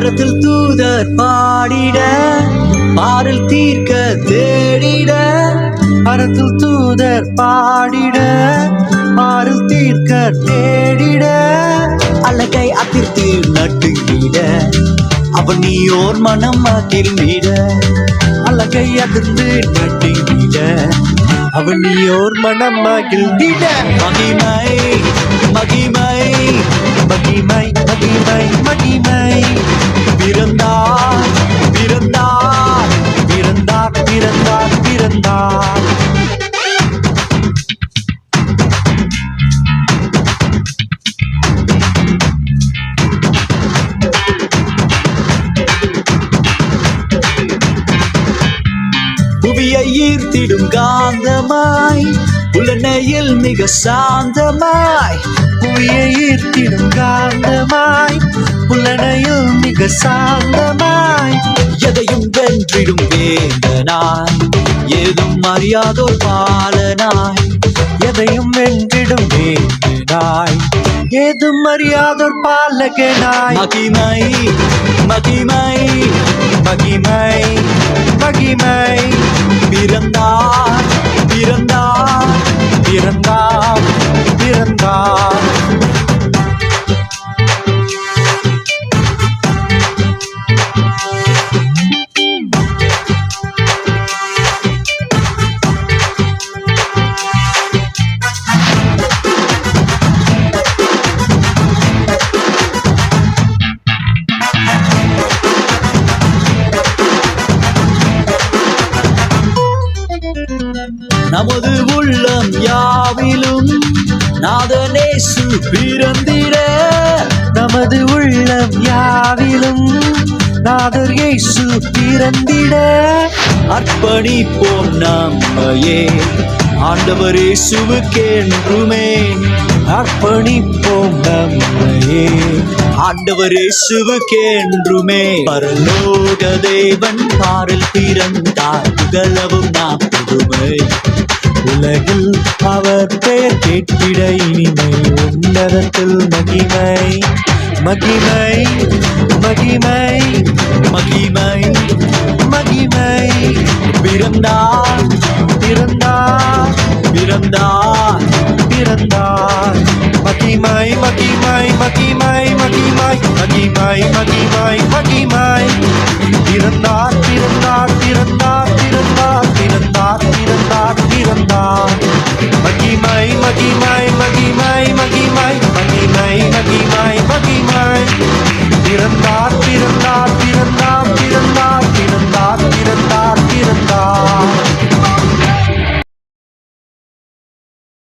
பரத்தில் தூதர் பாடிட பாரில் தீர்க்க தேடிட பரத்தில் தூதர் பாடிட பாரில் தீர்க்க தேடிட. அழகை அதிர்த்து நட்டுங்கிட அவன் நீ ஓர் மனம் மகிழ்ந்திட அழகை அதிர்ந்து நட்டுங்கிட அவன் நீ ஓர் மனம் மகிழ்ந்திட மகிமை மகிமை ஈர்த்திடும் காந்தமாய் புலனையில் மிக சாந்தமாய் புவியை ஈர்த்திடும் காந்தமாய் புலனையில் மிக சாந்தமாய். எதையும் வென்றிடும் வேந்தனாய் ஏதும் அறியாதோர் பாலனாய் எதையும் வென்றிடும் வேந்தனாய். ஏதும் அறியாதோர் பாலகனாய். மகிமை மகிமை மகிமை. நமது உள்ளம் யாவிலும் நாதனேசு பிறந்திட. நமது உள்ளம் யாவிலும் நாதர் இயேசு பிறந்திட. அர்ப்பணிப்போம் நம்மையே ஆண்டவர் இயேசுவுக்கென்றுமே. அர்ப்பணிப்போம் நம்மையே ஆண்டவர் இயேசுவுக்கென்றுமே. பரலோக தேவன் பாரில் பிறந்தார் புகழவும் நாம் புதுமை உலகில் அவர் பெயர் கேட்டிட இனிமை உன்னதத்தில் மகிமை மகிமை மகிமை மகிமை மகிமை. பிறந்தார் பிறந்தார் பிறந்தார் பிறந்தார். மகிமை மகிமை மகிமை மகிமை மகிமை மகிமை மகிமை. பிறந்தார் பிறந்தார் பிறந்தார். பிறந்தார் மகிமை மகிமை மகிமை மகிமை மகிமை மகிமை மகிமை. பிறந்தார்